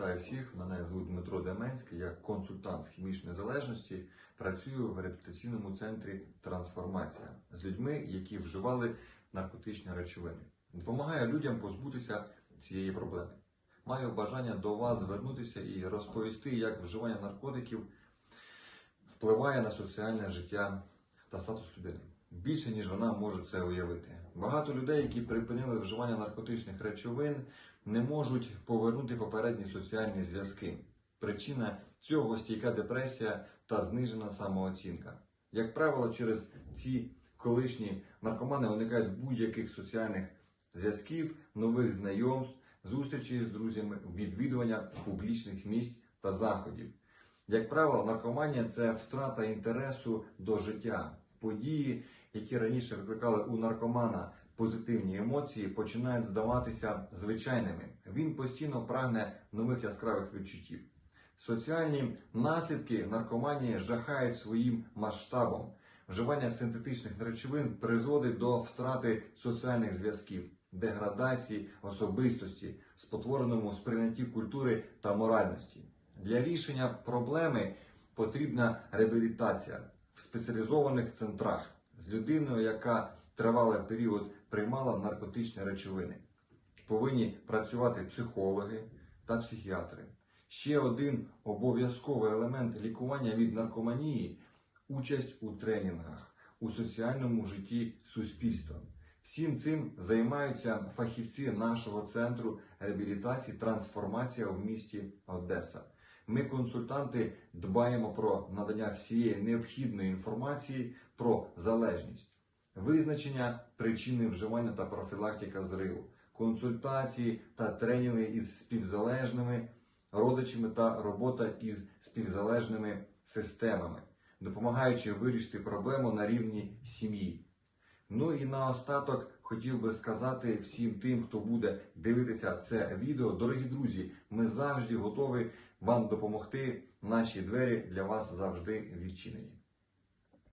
Вітаю всіх, мене звуть Дмитро Деменський, я консультант з хімічної залежності. Працюю в реабілітаційному центрі Трансформація з людьми, які вживали наркотичні речовини. Допомагаю людям позбутися цієї проблеми. Маю бажання до вас звернутися і розповісти, як вживання наркотиків впливає на соціальне життя та статус людини. Більше ніж вона може це уявити. Багато людей, які припинили вживання наркотичних речовин, не можуть повернути попередні соціальні зв'язки. Причина цього стійка депресія та знижена самооцінка. Як правило, через ці колишні наркомани уникають будь-яких соціальних зв'язків, нових знайомств, зустрічей з друзями, відвідування публічних місць та заходів. Як правило, наркоманія це втрата інтересу до життя. Події, які раніше викликали у наркомана позитивні емоції, починають здаватися звичайними. Він постійно прагне нових яскравих відчуттів. Соціальні наслідки наркоманії жахають своїм масштабом. Вживання синтетичних речовин призводить до втрати соціальних зв'язків, деградації особистості, спотвореному сприйнятті культури та моральності. Для рішення проблеми потрібна реабілітація в спеціалізованих центрах з людиною, яка тривалий період приймала наркотичні речовини. Повинні працювати психологи та психіатри. Ще один обов'язковий елемент лікування від наркоманії участь у тренінгах у соціальному житті суспільства. Всім цим займаються фахівці нашого центру реабілітації трансформація в місті Одеса. Ми, консультанти, дбаємо про надання всієї необхідної інформації про залежність, визначення причини вживання та профілактика зриву, консультації та тренінги із співзалежними родичами та робота із співзалежними системами, допомагаючи вирішити проблему на рівні сім'ї. Ну і наостаток хотів би сказати всім тим, хто буде дивитися це відео. Дорогі друзі, ми завжди готові вам допомогти. Наші двері для вас завжди відчинені.